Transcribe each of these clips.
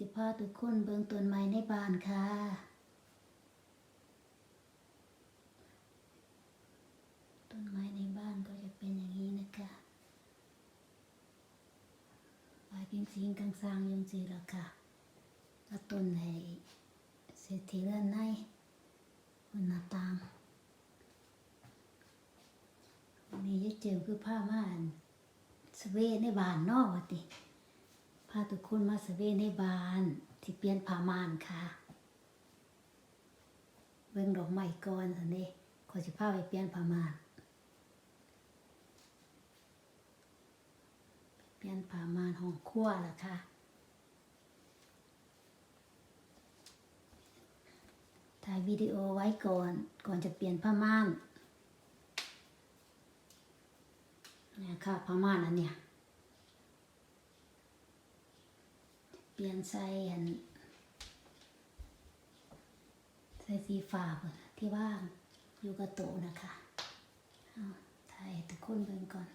จะพาทุกคนเบิ่งต้นไม้ในบ้านค่ะ ต้นไม้ในบ้านก็จะเป็นอย่างนี้นะคะปลายพิงสิงกังสร้างยังสีละค่ะแล้วต้นให้เศรษฐีเรือนในบนหน้าต่างอันนี้จะเจอคือผ้าม่านสเวในบ้านนอกวะติาทุกคนมาสเวในบ้านที่เปลี่ยนผ้าม่านค่ะ เบิ่งดอกไม้ก่อนสันเด้ขอสิพาไปเปลี่ยนผ้าม่าน เปลี่ยนผ้าม่านห้องครัวล่ะค่ะถ่ายวิดีโอไว้ก่อนก่อนจะเปลี่ยนผ้าม่านเนี่ยค่ะผ้าม่านอันเนี้ย เปลี่ยนใส่อันใส่สีฟ้าเพิ่นที่ว่างอยู่กับโตนะคะเอาถ่ายทุกคนเบิ่งก่อน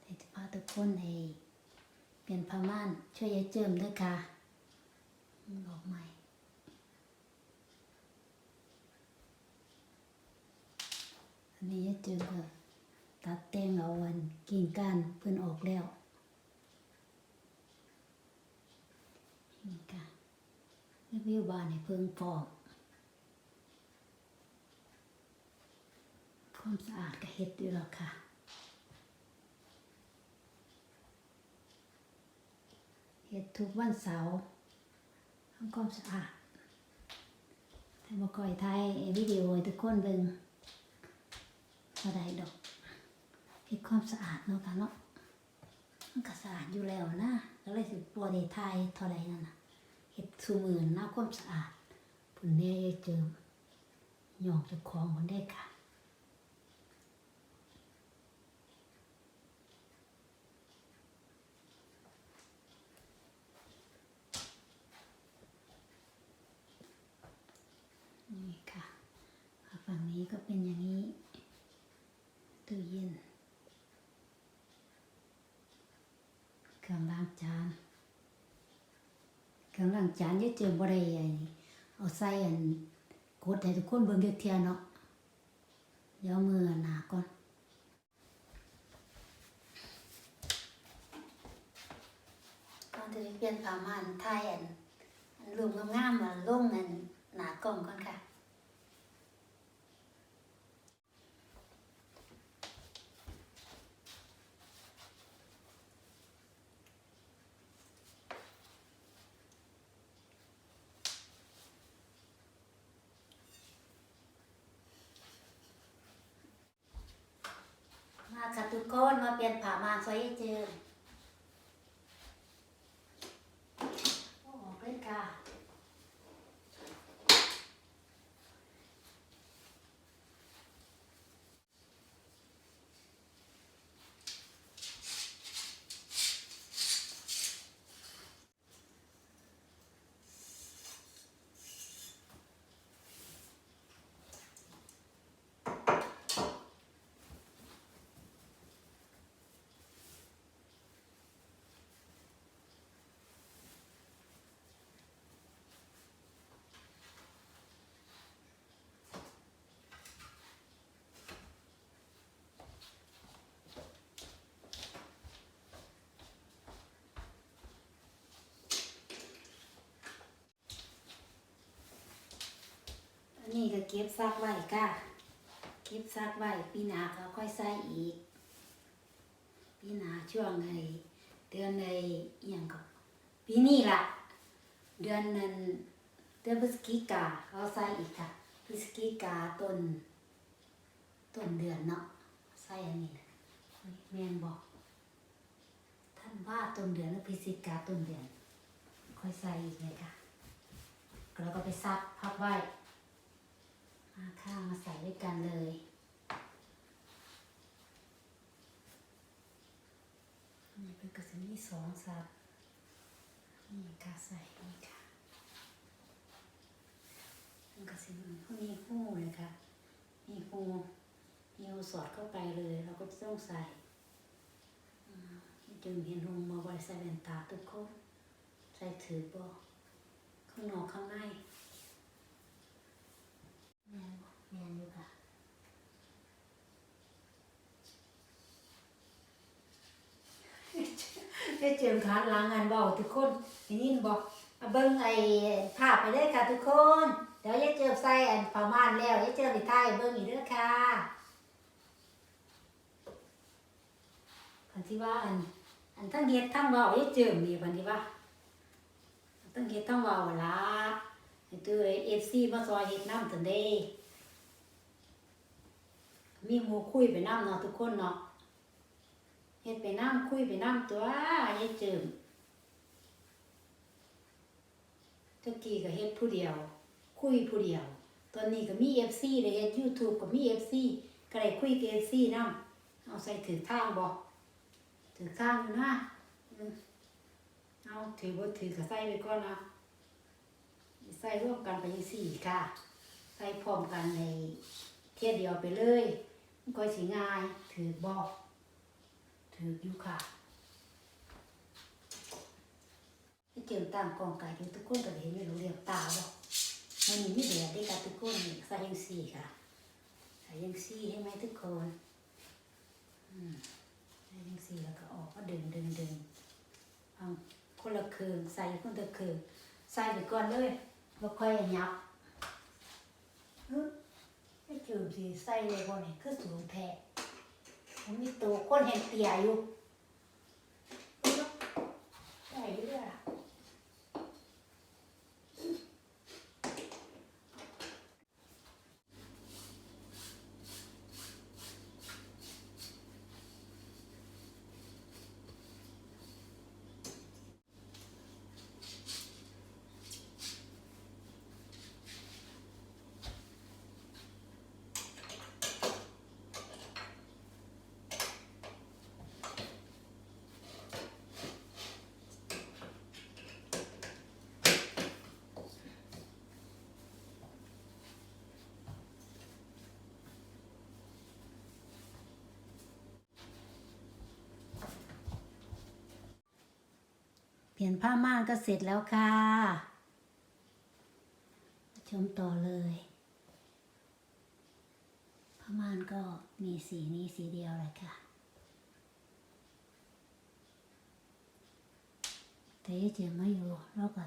เดี๋ยวจะพาทุกคนให้เปลี่ยนผ้าม่านช่วยยายเจิมด้วยค่ะดอกไม้อันนี้ยายเจิมก็ตัดแต่งเอาวันกิ่งก้านเพิ่นออกแล้ว นี่ค่ะรีวิวบานให้เพิ่งฟอกความสะอาดก็เฮ็ดอยู่แล้วค่ะเฮ็ดทุกวันเสาร์ทำความสะอาดแต่บ่ค่อยถ่ายวิดีโอทุกคนเบิ่งบ่ได้ดอกเฮ็ดความสะอาดเนาะค่ะเนาะ มันก็สะอาดอยู่แล้วนะก็เลยสิบ่ได้ถ่ายเท่าใดนั่นนะเฮ็ดซุมื้อนะความสะอาดพุ่นแน่เจิมหยอกจ้าของพุ่นได้ค่ะนี่ค่ะ ฝั่งนี้ก็เป็นอย่างนี้ตู้เย็นเครื่องล้างจานเค รื่องล้างจานเยอะเจอบ่ได้ไอเอาใส่อันกดให้ทุกคนเบิ่งเด็กเทียเนาะเดี๋ยวเอามือหนาก่อนก่อนที่จะเปลี่ยนผ้าม่านไทยอันอันรูปงามๆมาลงอันหนากล่องก่อนค่ะ มาค่ะทุกคนมาเปลี่ยนผ้ามาสวยเจอโอ้เลยค่อนกา เก็บซักไว้ค่ะ เก็บซักไว้ปีหน้าก็ค่อยใส่อีกปีหน้าช่วงไอ้เดือนไอ้อย่างก็ปีนี้ล่ะ เดือนนั้นเดือนพฤศจิกาเขาใส่อีกค่ะพฤศจิกาต้นต้นเดือนเนาะใส่อันนี้นะแม่นบอก ท่านว่าต้นเดือนหรือพฤศจิกาต้นเดือน ค่อยใส่อีกเลยค่ะแล้วก็ไปซักพับไว้ มาข้างมาใส่ด้วยกันเลย นี่เป็นกระสิมีสองซับนี่ค่ะใส่นี่ค่ะเป็นกระสิมีเขามีหูเลยค่ะมีหูมีหูสอดเข้าไปเลยเราก็จะต้องใส่จึงเห็นหงมาไว้ใส่แว่นตาทุกคนใส่ถือบ่ข้างนอกข้างในแม่นบ่ แมนอยู่ค่ะได้เจิมขานหลังงานเบาทุกคนได้ยินบอกเบิ้งไอ้ภาพไปเลยค่ะทุกคน เดี๋ยวยายเจิมใส่อันประมาณแล้วยายเจิมไปท้ายเบิ้งอีกเด้อค่ะคันที่ว่าอันอันทั้งเฮ็ดทั้งเว้ายายเจิมนี่บันที่ว่าทั้งเฮ็ดทั้งเว้าล่ะให้ตัว FC มาซอยเฮ็ดน้ำตันเด้ มีหมูคุยไปน้ำเนาะทุกคนเนาะเฮ็ดไปน้ำคุยไปน้ำตัวยายเจิมตะกี้ก็เฮ็ดผู้เดียว คุยผู้เดียว ตอนนี้ก็มี FC ได้เฮ็ด YouTube ก็มี FC ก็ได้คุยกับ FC นำเอาใส่ถือทางบ่ถือทางนะเอาถือบ่ถือก็ใส่ไปก่อนนะใส่ร่วมกันไปจังซี่ค่ะ ใส่พร้อมกันในเที่ยเดียวไปเลย มันก็สิง่ายถือบ่ถืออยู่ค่ะที่เจอตามกองก่อยู่ทุกคนก็เห็นไม่รู้เรียงตาบ่มันมีไม่แดดได้กับทุกคนนี่ใส่ยังสี่ค่ะใส่ยังสี่ให้ไหมทุกคนใส่ยังสี่แล้วก็ออกก็ดึงดึงดึงเอาคนละเคืนใส่คนละเคืนใส่ไปก่อนเลยแล้วค่อยยับ ไม่จืดสิใส่เลยบ่เนี่คือสูงแท้ผมมีตัวคนเห็นเตียอยู่ ลี่ยนผ้าม่านก็เสร็จแล้วค่ะ ชมต่อเลย ผ้าม่านก็มีสีนี้สีเดียวเลยค่ะแต่ยังเจอมาอยู่แล้วก็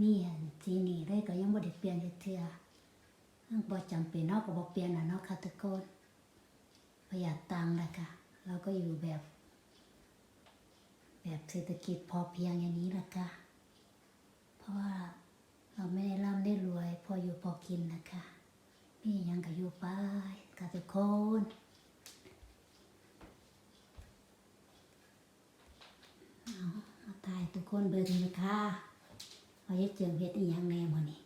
มีอันสีนี้เลยก็ยังบ่ได้เปลี่ยนจักเทื่องบ่จำเป็นเนาะก็บ่เปลี่ยนน่ะเนาะค่ะทุกคนประหยัดตังค์และค่ะ เราก็อยู่แบบ แบบเศรษฐกิจพอเพียงอย่างนี้แหละค่ะ เพราะว่าเราไม่ได้ร่ำได้รวย พออยู่พอกินนะคะมีหยังก็อยู่ไปกับทุกคนเอามาตายทุกคนเบิ่นะคะว่าจะเจิมเฮ็ดอีหยังแน่มื้อนี้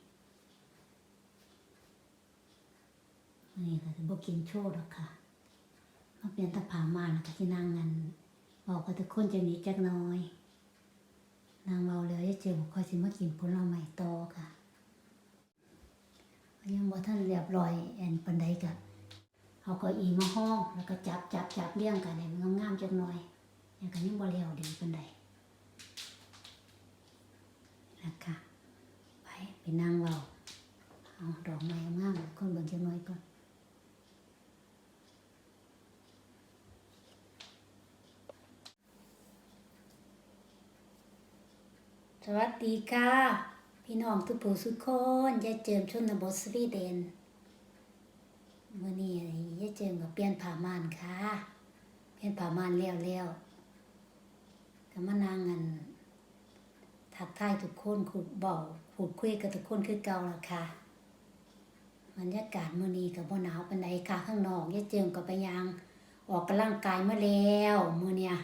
นี้ก็สิบ่กินโชว์ดอกค่ะมาเปลี่ยนตะผามาแล้วก็สินั่งกัน บอกกับทุกคนจะหนีจักน้อย นางเมาเลยจะเจอคอยสิมากินผลไม้ต่อค่ะยังบ่ท่านเรียบร้อยแอนปันใดกะเอาเก็อีมาห้องแล้วก็จับจับจับเลี้ยงกันให้มันงามๆจักหน่อยยังก็ยังบ่แล้วดีปันใดนะคะไปไปนั่งเว้าเอาดอกไม้งามคนเบิ่งจักหน่อยก่อน สวัสดีค่ะ พี่น้องทุกผู้สุกคนยายเจิมชนบทสวีเดนมื่อนี้ยายเจิมกับเปลี่ยนผ้ามานค่ะ เปลี่ยนผ้ามานแล้วแล้วก็มานั่งกันทักทายทุกคนขุดเบาขุดคุยกับทุกคนคือเก่าละค่ะบรรยากาศมื้อนี้กับบ่หนาวเปานใดค่ะข้างนอกยายเจิมก็ไปยังออกกำลังกายมาแล้วมื้อเนี้ย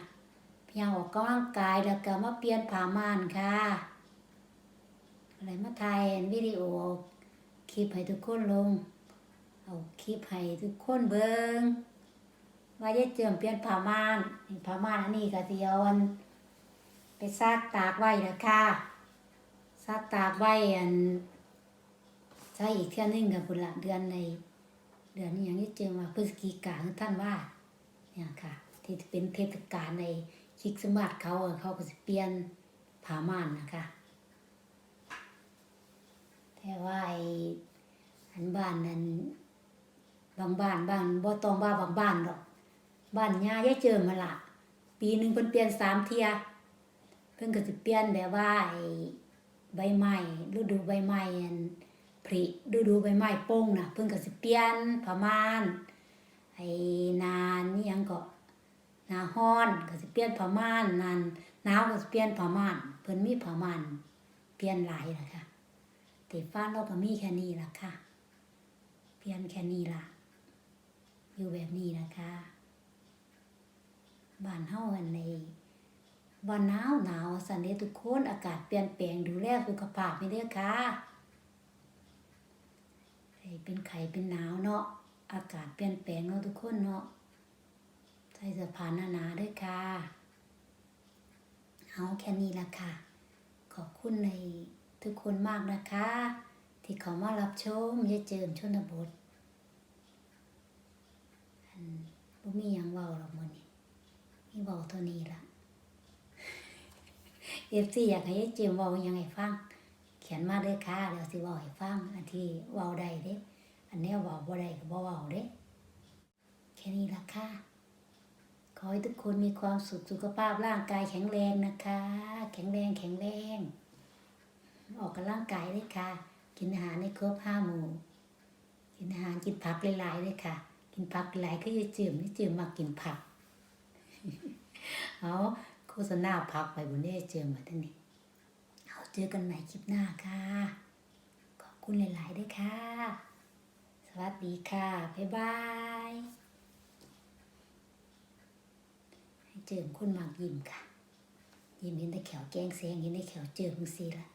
เพียงออกกำลังกายแล้วก็มาเปลี่ยนผ้าม่านค่ะอะไรมาถ่ายวิดีโอคลิปให้ทุกคนลง เอาคลิปให้ทุกคนเบิงว่าจะเจิมเปลี่ยนผ้าม่านผ้าม่านอันนี้ก็สิเอาอันไปซักตากไว้แล้วค่ะซักตากไว้อันใช้อีกเทื่อนึงกับพุ่นละเดือนในเดือนนี้อย่างนี้เจิมาพฤศจิกาคือท่านว่าเนี่ยค่ะ ที่เป็นเทศกาลใน ชิกสมบัติเขาเขาก็สิเปลี่ยนผาม่านนะคะ แต่ว่าไอ้อันบ้านนั้นบางบ้านบ้านบ่ต้องว่าบางบ้านหรอกบ้านย่ายาเจิมาละปีหนึ่งเพิ่นเปลี่ยนสามเทียเพิ่นก็สิเปลี่ยนแบบว่าไอ้ใบไม้ฤดูใบไม้อันผลิฤดูใบไม้โป่งนะเพิ่นก็สิเปลี่ยนประมาณไอ้นานนี่ยังก็ นาฮ้อนก็สิเปลี่ยนประมาณนานหนาวก็สิเปลี่ยนประมาณเพิ่นมีประมาณเปลี่ยนหลายล่ะค่ะแต่ฟ้าเราก็มีแค่นี้ล่ะค่ะ เปลี่ยนแค่นี้ล่ะ อยู่แบบนี้นะคะบ้านเฮาอันในวันหนาวหนาวสันเดทุกคนอากาศเปลี่ยนแปลงดูแลสุขภาพไม่เด้อค่ะเป็นไข้เป็นหนาวเนาะอากาศเปลี่ยนแปลงเนาะทุกคนเนาะ ส่เสื้อผ้าหนาๆด้วยค่ะ เอาแค่นี้ละค่ะ ขอบคุณในทุกคนมากนะคะ ที่เขามารับชมยายเจิมชนบทอันบ่มียังเว้าหรอกมื้อนี้มีเว้าเท่านี้ละ FC อยากให้ยายเจิมเว้ายังให้ฟัง เขียนมาเด้อค่ะเดี๋ยวสิเว้าให้ฟัง อันที่เว้าได้เด้อันแนวเว้าบ่ได้ก็บ่เว้าเด้แค่นี้ละค่ะ ขอให้ทุกคนมีความสุขสุขภาพร่างกายแข็งแรงนะคะ แข็งแรงแข็งแรง ออกกำลังกายเลยค่ะ กินอาหารในครบห้าหมู่ กินอาหารกินผักหลายๆเลยค่ะ กินผักหลายคือจะจืมนี่จืมมากินผัก เอาโฆษณาผักไปบนนี้จิมมาท่านนี้เอาเจอกันใหม่คลิปหน้าค่ะ ขอบคุณหลายๆด้วยค่ะ สวัสดีค่ะ บ๊ายบาย ให้ เจิมคนมากยิ้มค่ะ ยิ้มเห็นแต่แขวแกงเสียงเห็นแต่แขวเจิมสีละ